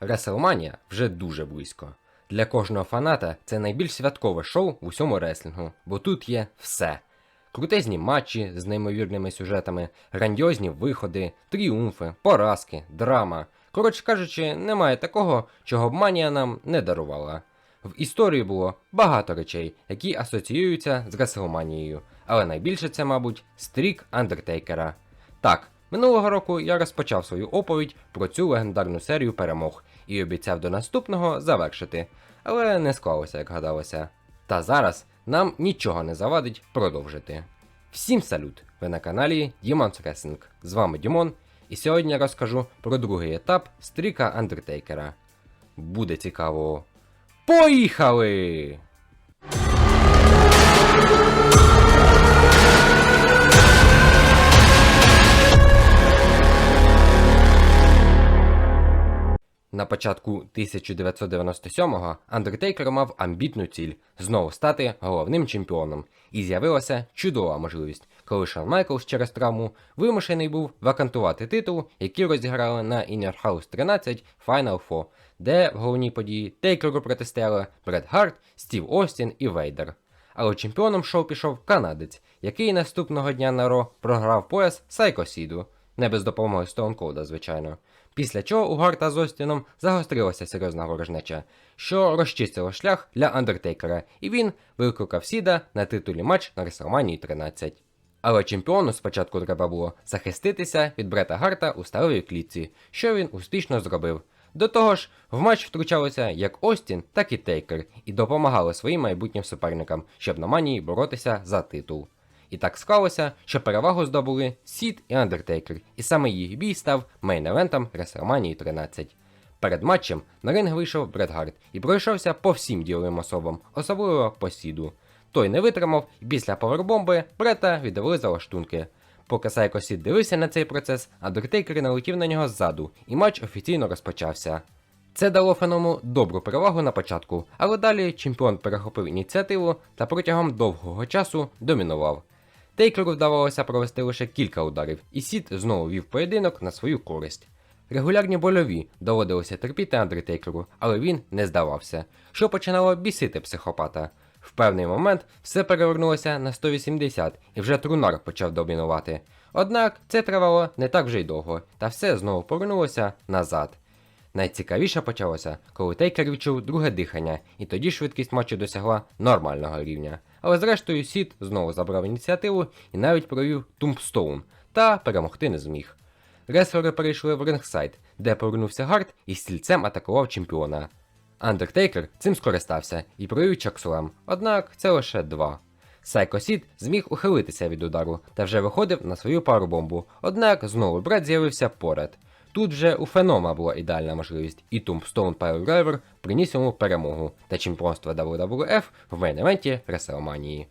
Реселманія вже дуже близько. Для кожного фаната це найбільш святкове шоу в усьому реслінгу, бо тут є все. Крутезні матчі з неймовірними сюжетами, грандіозні виходи, тріумфи, поразки, драма. Коротше кажучи, немає такого, чого б манія нам не дарувала. В історії було багато речей, які асоціюються з Реселманією, але найбільше це, мабуть, стрік Андертейкера. Так, минулого року я розпочав свою оповідь про цю легендарну серію перемог і обіцяв до наступного завершити, але не склалося, як гадалося. Та зараз нам нічого не завадить продовжити. Всім салют! Ви на каналі Дімонс Wrestling. З вами Дімон, і сьогодні я розкажу про другий етап стріка Андертейкера. Буде цікаво. Поїхали! На початку 1997-го Андертейкер мав амбітну ціль знову стати головним чемпіоном, і з'явилася чудова можливість, коли Шон Майклс через травму вимушений був вакантувати титул, який розіграли на Inner House 13 Final Four, де в головній події Тейкеру протистояли Бред Харт, Стів Остін і Вейдер. Але чемпіоном шоу пішов канадець, який наступного дня на Ро програв пояс Сайко Сіду, не без допомоги Стоун Колда, звичайно. Після чого у Гарта з Остіном загострилася серйозна ворожнеча, що розчистило шлях для Андертейкера, і він викликав Сіда на титулі матч на WrestleMania 13. Але чемпіону спочатку треба було захиститися від Брета Гарта у сталевій клітці, що він успішно зробив. До того ж, в матч втручалися як Остін, так і Тейкер, і допомагали своїм майбутнім суперникам, щоб на манії боротися за титул. І так склалося, що перевагу здобули Сід і Андертейкер, і саме їх бій став мейн-евентом WrestleMania 13. Перед матчем на ринг вийшов Бред Гарт і пройшовся по всім діловим особам, особливо по Сіду. Той не витримав, і після повербомби Брета віддали за лаштунки. Поки Сайко Сід дивився на цей процес, Андертейкер налетів на нього ззаду, і матч офіційно розпочався. Це дало феному добру перевагу на початку, але далі чемпіон перехопив ініціативу та протягом довгого часу домінував. Тейкеру вдавалося провести лише кілька ударів, і Сід знову вів поєдинок на свою користь. Регулярні больові доводилося терпіти Андертейкеру, але він не здавався, що починало бісити психопата. В певний момент все перевернулося на 180, і вже Трунар почав домінувати. Однак це тривало не так вже й довго, та все знову повернулося назад. Найцікавіше почалося, коли Тейкер відчув друге дихання, і тоді швидкість матчу досягла нормального рівня. Але зрештою Сід знову забрав ініціативу і навіть провів Тумбстоун, та перемогти не зміг. Реслери перейшли в рингсайд, де повернувся Гард і стільцем атакував чемпіона. Андертейкер цим скористався і провів чаксулем, однак це лише два. Сайко Сід зміг ухилитися від удару та вже виходив на свою пару бомбу, однак знову брат з'явився поряд. Тут вже у Фенома була ідеальна можливість, і Tombstone Pile Driver приніс йому перемогу та чемпіонство WWF в мейн-евенті Реселманії.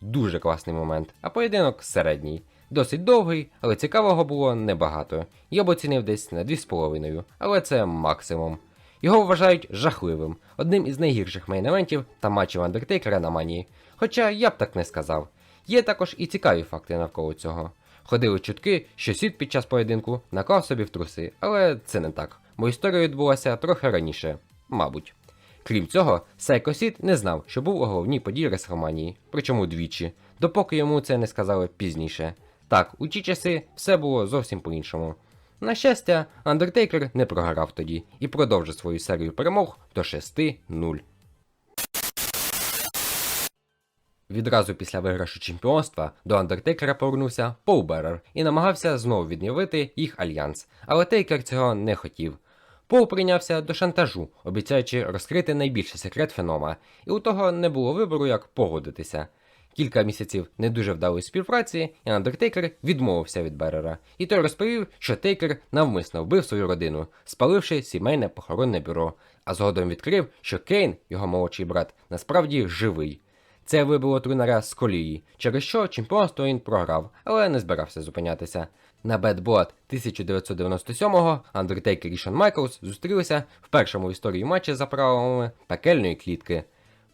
Дуже класний момент, а поєдинок середній. Досить довгий, але цікавого було небагато. Я б оцінив десь на 2,5, але це максимум. Його вважають жахливим, одним із найгірших мейн-евентів та матчів Андертейкера на манії. Хоча я б так не сказав. Є також і цікаві факти навколо цього. Ходили чутки, що Сід під час поєдинку наклав собі в труси, але це не так, бо історія відбулася трохи раніше, мабуть. Крім цього, Сайко Сід не знав, що був у головній події Ресхроманії, причому двічі, допоки йому це не сказали пізніше. Так, у ті часи все було зовсім по-іншому. На щастя, Андертейкер не програв тоді і продовжив свою серію перемог до 6-0. Відразу після виграшу чемпіонства до Андертейкера повернувся Пол Берер і намагався знову відновити їх альянс, але Тейкер цього не хотів. Пол прийнявся до шантажу, обіцяючи розкрити найбільший секрет фенома, і у того не було вибору, як погодитися. Кілька місяців не дуже вдалої співпраці, і Андертейкер відмовився від Берера, і той розповів, що Тейкер навмисно вбив свою родину, спаливши сімейне похоронне бюро, а згодом відкрив, що Кейн, його молодший брат, насправді живий. Це вибило трунера з колії, через що чемпіонство він програв, але не збирався зупинятися. На Blood 1997-го Андертейкер і Шон Майклс зустрілися в першому в історії матчі за правилами пекельної клітки.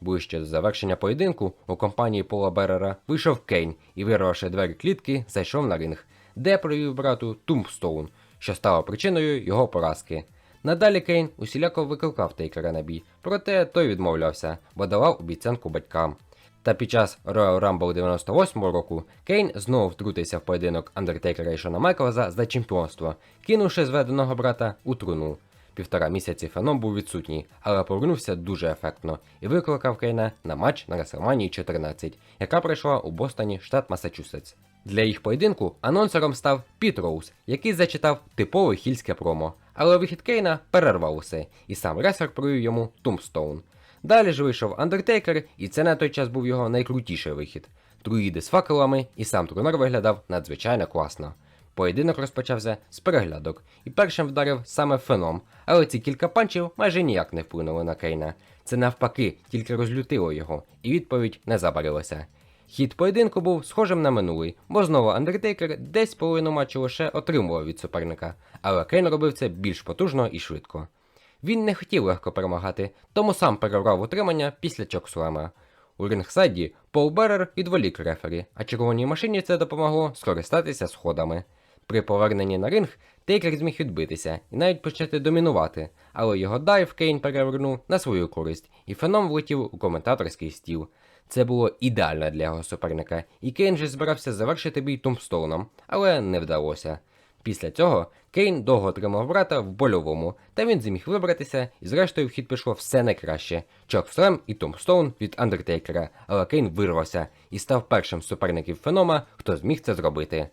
Ближче до завершення поєдинку у компанії Пола Берера вийшов Кейн і, вирвавши двері клітки, зайшов на ринг, де провів брату Тумбстоун, що стало причиною його поразки. Надалі Кейн усіляко викликав Тейкера на бій, проте той відмовлявся, бо давав обіцянку батькам. Та під час Royal Rumble 98 року Кейн знову втрутився в поєдинок Андертейкера і Шона Майклза за чемпіонство, кинувши зведеного брата у труну. Півтора місяці Феном був відсутній, але повернувся дуже ефектно і викликав Кейна на матч на WrestleMania 14, яка пройшла у Бостоні, штат Масачусетс. Для їх поєдинку анонсером став Піт Роуз, який зачитав типове хільське промо, але вихід Кейна перервав усе, і сам ресер провів йому Тумстоун. Далі ж вийшов Андертейкер, і це на той час був його найкрутіший вихід. Друїди з факелами, і сам трунер виглядав надзвичайно класно. Поєдинок розпочався з переглядок, і першим вдарив саме Феном, але ці кілька панчів майже ніяк не вплинули на Кейна. Це навпаки, тільки розлютило його, і відповідь не забарилася. Хід поєдинку був схожим на минулий, бо знову Андертейкер десь половину матчу лише отримував від суперника, але Кейн робив це більш потужно і швидко. Він не хотів легко перемагати, тому сам перебрав утримання після чокслема. У рингсайді Пол Берер відволік рефері, а червоній машині це допомогло скористатися сходами. При поверненні на ринг Тейкер зміг відбитися і навіть почати домінувати, але його дайв Кейн перевернув на свою користь, і феном влетів у коментаторський стіл. Це було ідеально для його суперника, і Кейн же збирався завершити бій Тумстоуном, але не вдалося. Після цього Кейн довго тримав брата в больовому, та він зміг вибратися, і зрештою в хід пішло все найкраще. Чокслем і Томстоун від Андертейкера, але Кейн вирвався і став першим з суперників Фенома, хто зміг це зробити.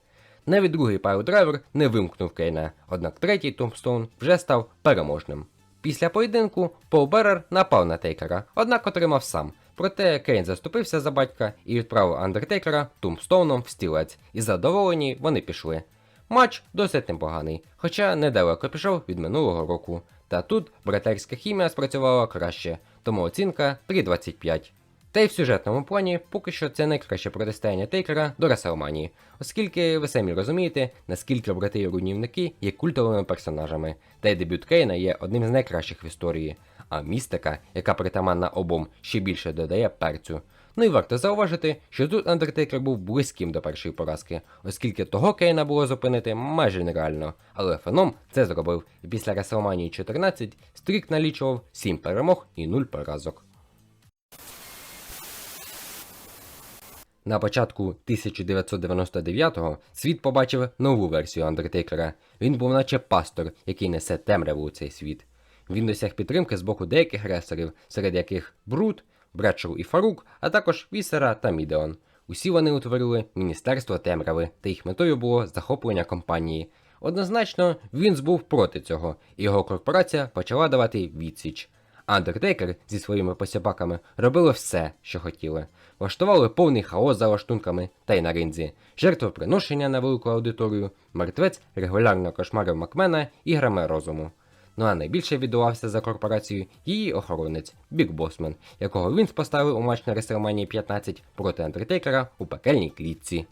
Навіть другий пайл-драйвер не вимкнув Кейна, однак третій Томстоун вже став переможним. Після поєдинку Пол Берер напав на Тейкера, однак отримав сам. Проте Кейн заступився за батька і відправив Андертейкера Тумстоуном в стілець, і задоволені вони пішли. Матч досить непоганий, хоча недалеко пішов від минулого року. Та тут братерська хімія спрацювала краще, тому оцінка 3.25. Та й в сюжетному плані поки що це найкраще протистояння Тейкера до Реселманії, оскільки ви самі розумієте, наскільки брати і руйнівники є культовими персонажами, та й дебют Кейна є одним з найкращих в історії, а містика, яка притаманна обом, ще більше додає перцю. Ну і варто зауважити, що тут Андертейкер був близьким до першої поразки, оскільки того Кейна було зупинити майже нереально. Але Феном це зробив, і після WrestleMania 14 стрік налічував 7 перемог і 0 поразок. На початку 1999-го світ побачив нову версію Андертейкера. Він був наче пастор, який несе темряву у цей світ. Він досяг підтримки з боку деяких ресерів, серед яких Брут, Бретшоу і Фарук, а також Вісера та Мідеон. Усі вони утворили Міністерство темряви, та їх метою було захоплення компанії. Однозначно, Вінс був проти цього, і його корпорація почала давати відсіч. Андертейкер зі своїми посібаками робили все, що хотіли. Влаштували повний хаос за лаштунками та й на ринзі, жертвоприношення на велику аудиторію, мертвець регулярно кошмарив Макмена іграми розуму. Ну а найбільше віддувався за корпорацію її охоронець Біг Босмен, якого він поставив у матч на WrestleMania 15 проти Андертейкера у пекельній клітці.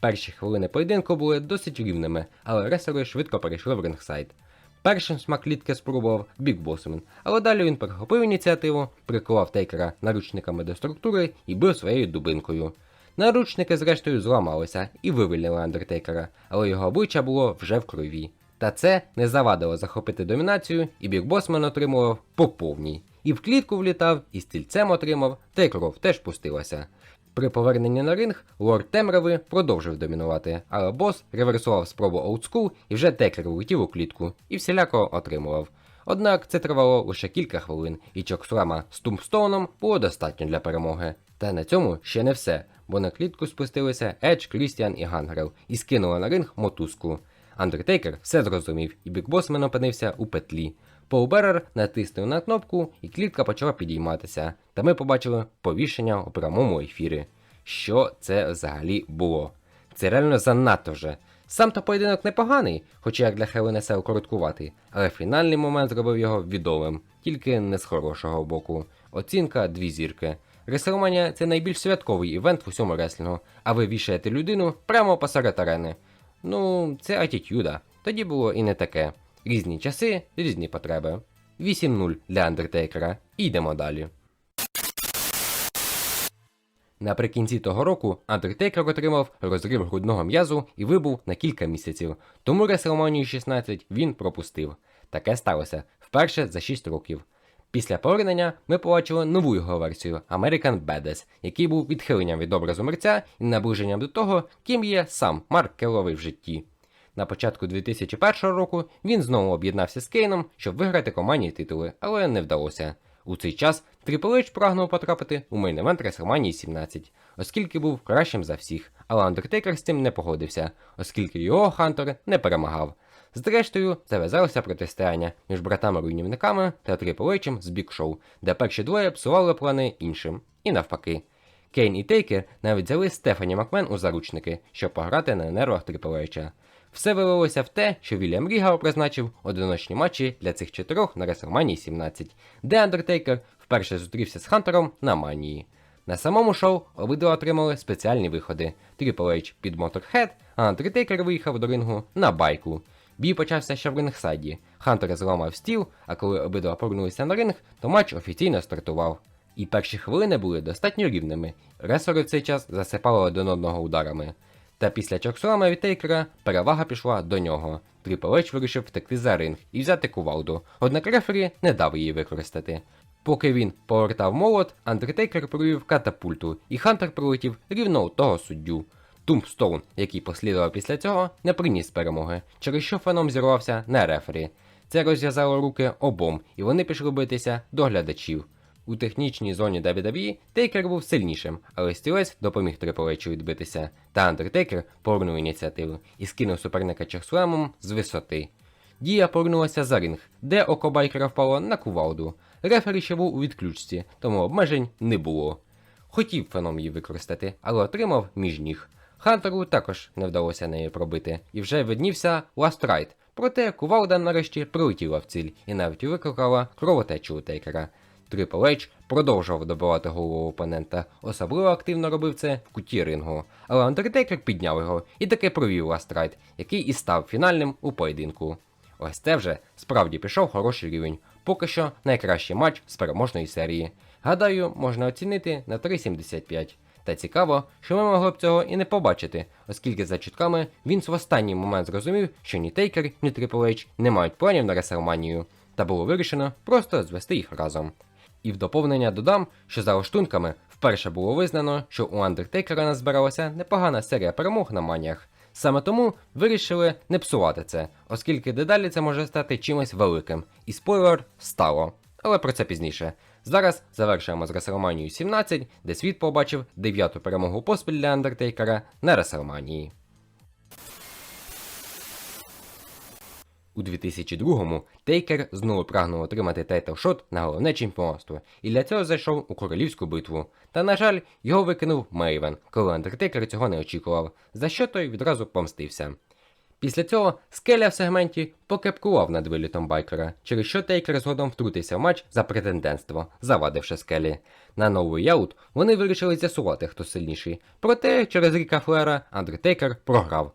Перші хвилини поєдинку були досить рівними, але ресери швидко перейшли в рингсайд. Першим смак клітки спробував Біг Босмен, але далі він перехопив ініціативу, приклав Тейкера наручниками до структури і бив своєю дубинкою. Наручники зрештою зламалися і вивільнили Андертейкера, але його обличчя було вже в крові. Та це не завадило захопити домінацію, і Біг Босмен отримував по повній. І в клітку влітав, і стільцем отримав, та й кров теж пустилася. При поверненні на ринг лорд Темряви продовжив домінувати, але бос реверсував спробу олдскул і вже текер влетів у клітку і всіляко отримував. Однак це тривало лише кілька хвилин, і Чоксурама з Тумстоуном було достатньо для перемоги. Та на цьому ще не все, бо на клітку спустилися Едж, Крістіан і Гангрел і скинули на ринг мотузку. Андертейкер все зрозумів, і Бікбосмен опинився у петлі. Пол Берер натиснув на кнопку, і клітка почала підійматися. Та ми побачили повішення у прямому ефірі. Що це взагалі було? Це реально занадто вже. Сам то поєдинок непоганий, хоча як для Хеленесел короткуватий, але фінальний момент зробив його відомим, тільки не з хорошого боку. Оцінка дві зірки. Реселманія це найбільш святковий івент в усьому реслінгу, а ви вішаєте людину прямо посеред арени. Ну, це атітюда. Тоді було і не таке. Різні часи, різні потреби. 8-0 для Андертейкера. Йдемо далі. Наприкінці того року Андертейкер отримав розрив грудного м'язу і вибув на кілька місяців, тому WrestleMania 16 він пропустив. Таке сталося вперше за 6 років. Після повернення ми побачили нову його версію American Badass, який був відхиленням від образу мерця і наближенням до того, ким є сам Марк Келовий в житті. На початку 2001 року він знову об'єднався з Кейном, щоб виграти командні титули, але не вдалося. У цей час Triple прагнув потрапити у мейн-евент WrestleMania 17, оскільки був кращим за всіх, але Undertaker з цим не погодився, оскільки його Хантер не перемагав. Зрештою, зав'язалося протистояння між братами-руйнівниками та H з Show, де перші двоє псували плани іншим, і навпаки. Кейн і Тейкер навіть взяли Стефані Макмен у заручники, щоб пограти на нервах H. Все вилилося в те, що Вільям Рігал призначив одиночні матчі для цих чотирьох на WrestleMania 17, де Undertaker вперше зустрівся з Хантером на манії. На самому шоу обидва отримали спеціальні виходи. Triple H під Motorhead, а Undertaker виїхав до рингу на байку. Бій почався ще в рингсайді. Хантер зламав стіл, а коли обидва повернулися на ринг, то матч офіційно стартував. І перші хвилини були достатньо рівними. Ресори в цей час засипали один одного ударами. Та після чоксуама від Тейкера перевага пішла до нього. Трипл вирішив втекти за ринг і взяти кувалду, однак рефері не дав її використати. Поки він повертав молот, Андертейкер провів катапульту, і Хантер прилетів рівно у того суддю. Тумбстоун, який послідував після цього, не приніс перемоги, через що феном зірвався на рефері. Це розв'язало руки обом, і вони пішли битися до глядачів. У технічній зоні WWE Тейкер був сильнішим, але стілець допоміг Трипл відбитися, та Андертейкер повернув ініціативу і скинув суперника Чарсуемом з висоти. Дія повернулася за ринг, де око байкера впало на кувалду. Рефері ще був у відключці, тому обмежень не було. Хотів феном її використати, але отримав між ніг. Хантеру також не вдалося неї пробити, і вже виднівся Ride. Проте кувалда нарешті прилетіла в ціль і навіть викликала кровотечу у Тейкера. Triple H продовжував добивати голову опонента, особливо активно робив це в куті рингу. Але Undertaker підняв його і таки провів Ride, який і став фінальним у поєдинку. Ось це вже справді пішов хороший рівень. Поки що найкращий матч з переможної серії. Гадаю, можна оцінити на 3,75. Та цікаво, що ми могли б цього і не побачити, оскільки за чутками Вінс в останній момент зрозумів, що ні Тейкер, ні Triple H не мають планів на Реселманію, та було вирішено просто звести їх разом. І в доповнення додам, що за лаштунками вперше було визнано, що у Андертейкера назбиралася непогана серія перемог на маніях. Саме тому вирішили не псувати це, оскільки дедалі це може стати чимось великим. І спойлер стало. Але про це пізніше. Зараз завершуємо з WrestleMania 17, де світ побачив дев'яту перемогу поспіль для Андертейкера на WrestleMania. У 2002-му Тейкер знову прагнув отримати тайтл-шот на головне чемпіонство, і для цього зайшов у королівську битву. Та, на жаль, його викинув Мейвен, коли Андертейкер цього не очікував, за що той відразу помстився. Після цього скеля в сегменті покепкував над вилітом байкера, через що Тейкер згодом втрутився в матч за претендентство, завадивши скелі. На новий яут вони вирішили з'ясувати, хто сильніший. Проте через Ріка Флера Андертейкер програв.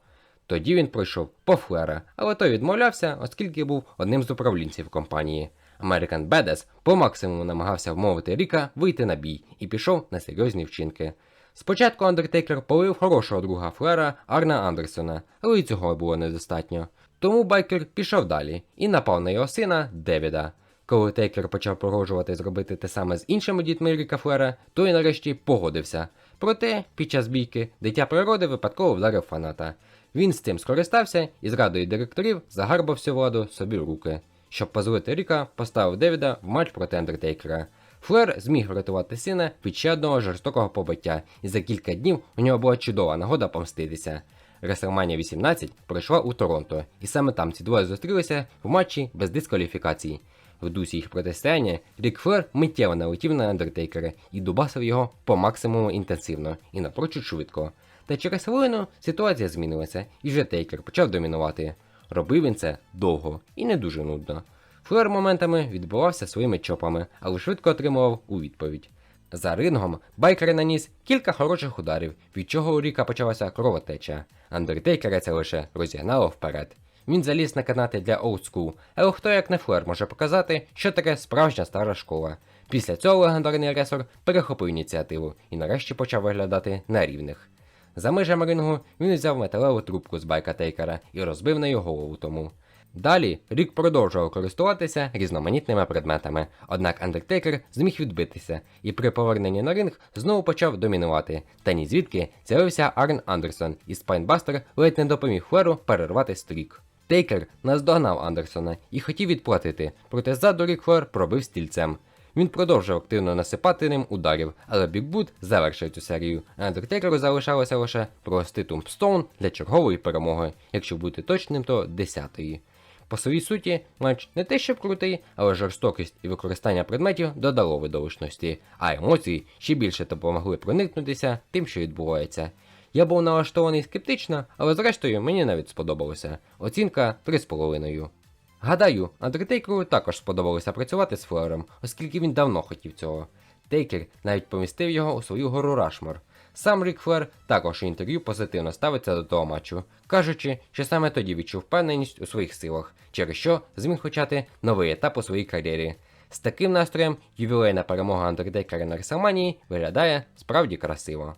Тоді він пройшов по Флера, але той відмовлявся, оскільки був одним з управлінців компанії. American Badass по максимуму намагався вмовити Ріка вийти на бій і пішов на серйозні вчинки. Спочатку Андертейкер полив хорошого друга Флера Арна Андерсона, але й цього було недостатньо. Тому байкер пішов далі і напав на його сина Девіда. Коли Тейкер почав погрожувати зробити те саме з іншими дітьми Ріка Флера, той нарешті погодився. Проте, під час бійки, дитя природи випадково вдарив фаната. Він з цим скористався і з директорів загарбав всю владу собі в руки. Щоб позлити Ріка, поставив Девіда в матч проти Андертейкера. Флер зміг врятувати сина від ще одного жорстокого побиття, і за кілька днів у нього була чудова нагода помститися. WrestleMania 18 пройшла у Торонто, і саме там ці двоє зустрілися в матчі без дискваліфікації. В дусі їх протистояння Рік Флер миттєво налетів на Андертейкера і дубасив його по максимуму інтенсивно і напрочуд швидко. Та через хвилину ситуація змінилася, і вже Тейкер почав домінувати. Робив він це довго і не дуже нудно. Флер моментами відбувався своїми чопами, але швидко отримував у відповідь. За рингом байкер наніс кілька хороших ударів, від чого у Ріка почалася кровотеча. Андертейкера це лише розігнало вперед. Він заліз на канати для School, але хто як не Флер може показати, що таке справжня стара школа. Після цього легендарний ресор перехопив ініціативу і нарешті почав виглядати на рівних. За межами рингу він взяв металеву трубку з байка Тейкера і розбив на його голову тому. Далі Рік продовжував користуватися різноманітними предметами, однак Андертейкер зміг відбитися і при поверненні на ринг знову почав домінувати. Та ні звідки з'явився Арн Андерсон, і Спайнбастер ледь не допоміг Флеру перервати стрік. Тейкер наздогнав Андерсона і хотів відплатити, проте ззаду Рік Флер пробив стільцем. Він продовжив активно насипати ним ударів, але Бікбут завершив цю серію. Андертейкеру залишалося лише провести Тумпстоун для чергової перемоги, якщо бути точним, то 10-ї. По своїй суті, матч не те щоб крутий, але жорстокість і використання предметів додало видовищності, а емоції ще більше допомогли проникнутися тим, що відбувається. Я був налаштований скептично, але зрештою мені навіть сподобалося. Оцінка 3,5. Гадаю, Андертейкеру також сподобалося працювати з Флером, оскільки він давно хотів цього. Тейкер навіть помістив його у свою гору Рашмор. Сам Рік Флер також у інтерв'ю позитивно ставиться до того матчу, кажучи, що саме тоді відчув впевненість у своїх силах, через що зміг почати новий етап у своїй кар'єрі. З таким настроєм ювілейна перемога Андертейкера на Ресалманії виглядає справді красиво.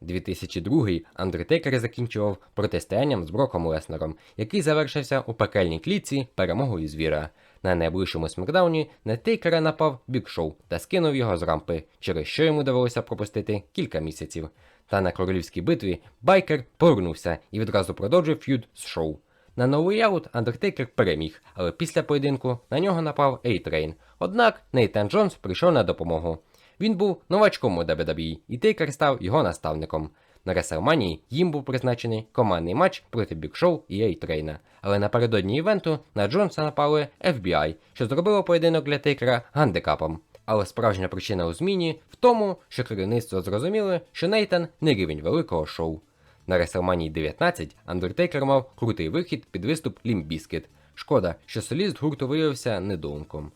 2002 Андертейкер закінчував протистоянням з Броком Леснером, який завершився у пекельній клітці перемогою звіра. На найближчому смакдауні на Тейкера напав Бік Шоу та скинув його з рампи, через що йому довелося пропустити кілька місяців. Та на королівській битві Байкер повернувся і відразу продовжив ф'юд з шоу. На новий аут Андертейкер переміг, але після поєдинку на нього напав Ейтрейн. Однак Нейтан Джонс прийшов на допомогу. Він був новачком у WWE, і Тейкер став його наставником. На Реселманії їм був призначений командний матч проти Бік Шоу і Ейтрейна. Але напередодні івенту на Джонса напали FBI, що зробило поєдинок для Тейкера гандикапом. Але справжня причина у зміні в тому, що керівництво зрозуміло, що Нейтан не рівень великого шоу. На WrestleMania 19 Undertaker мав крутий вихід під виступ Bizkit. Шкода, що соліст гурту виявився недоумком.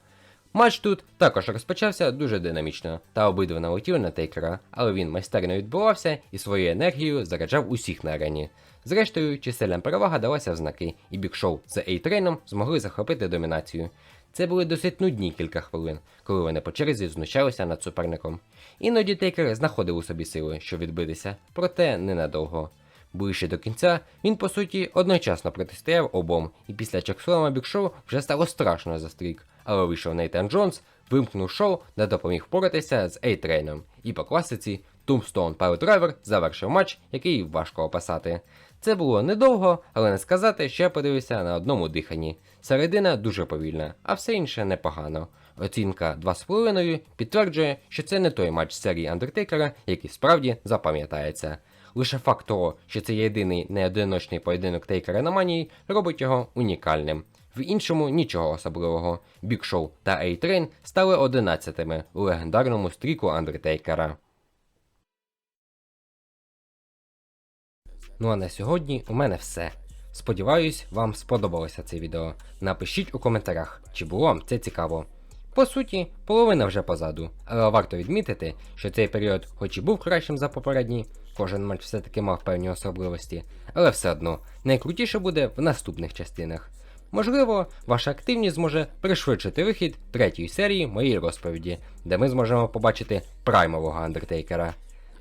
Матч тут також розпочався дуже динамічно, та обидва налетіли на Тейкера, але він майстерно відбувався і своєю енергією заряджав усіх на арені. Зрештою, чисельна перевага далася в знаки, і Бік Шоу з Ейтрейном змогли захопити домінацію. Це були досить нудні кілька хвилин, коли вони по черзі знущалися над суперником. Іноді Тейкер знаходив у собі сили, щоб відбитися, проте ненадовго. Ближче до кінця він по суті одночасно протистояв обом, і після Чакслама Бік Шоу вже стало страшно за стрік. Але вийшов Нейтан Джонс, вимкнув шоу та допоміг впоратися з Ейтрейном. І по класиці Tombstone Piledriver завершив матч, який важко описати. Це було недовго, але не сказати, що я подивився на одному диханні. Середина дуже повільна, а все інше непогано. Оцінка 2,5 підтверджує, що це не той матч серії Андертейкера, який справді запам'ятається. Лише факт того, що це єдиний неодиночний поєдинок Тейкера на манії, робить його унікальним. В іншому нічого особливого. Бік Шоу та A-Train стали одинадцятими у легендарному стріку Андертейкера. Ну а на сьогодні у мене все. Сподіваюсь, вам сподобалося це відео. Напишіть у коментарях, чи було вам це цікаво. По суті, половина вже позаду, але варто відмітити, що цей період, хоч і був кращим за попередній, кожен матч все-таки мав певні особливості, але все одно найкрутіше буде в наступних частинах. Можливо, ваша активність зможе пришвидшити вихід третьої серії моєї розповіді, де ми зможемо побачити праймового Андертейкера.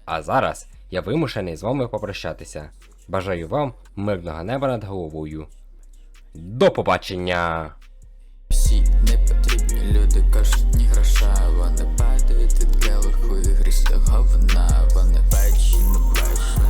А зараз я вимушений з вами попрощатися. Бажаю вам мирного неба над головою. До побачення! Всі непотрібні люди кажуть ні гроша Вони падають від келиху і грізь того вина Вони бачать, не бачать,